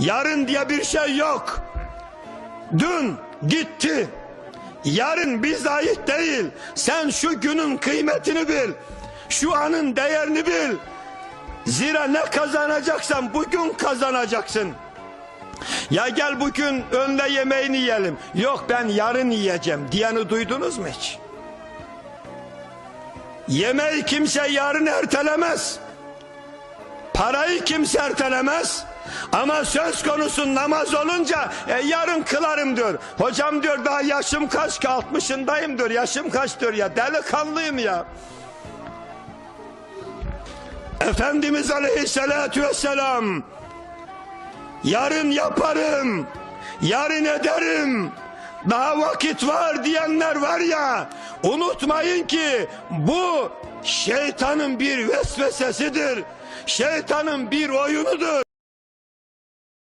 Yarın diye bir şey yok. Dün gitti. Yarın ait değil. Sen şu günün kıymetini bil. Şu anın değerini bil. Zira ne kazanacaksan bugün kazanacaksın. Ya gel bugün önde yemeğini yiyelim. Yok ben yarın yiyeceğim diyeni duydunuz mu hiç? Yemeği kimse yarın ertelemez. Parayı kimse ertelemez. Ama söz konusu namaz olunca e, yarın kılarım diyor. Hocam diyor daha yaşım kaç ki 60'ındayım diyor. Yaşım kaç diyor ya delikanlıyım ya. Efendimiz Aleyhisselatü Vesselam yarın yaparım, yarın ederim, daha vakit var diyenler var ya, unutmayın ki bu şeytanın bir vesvesesidir, şeytanın bir oyunudur.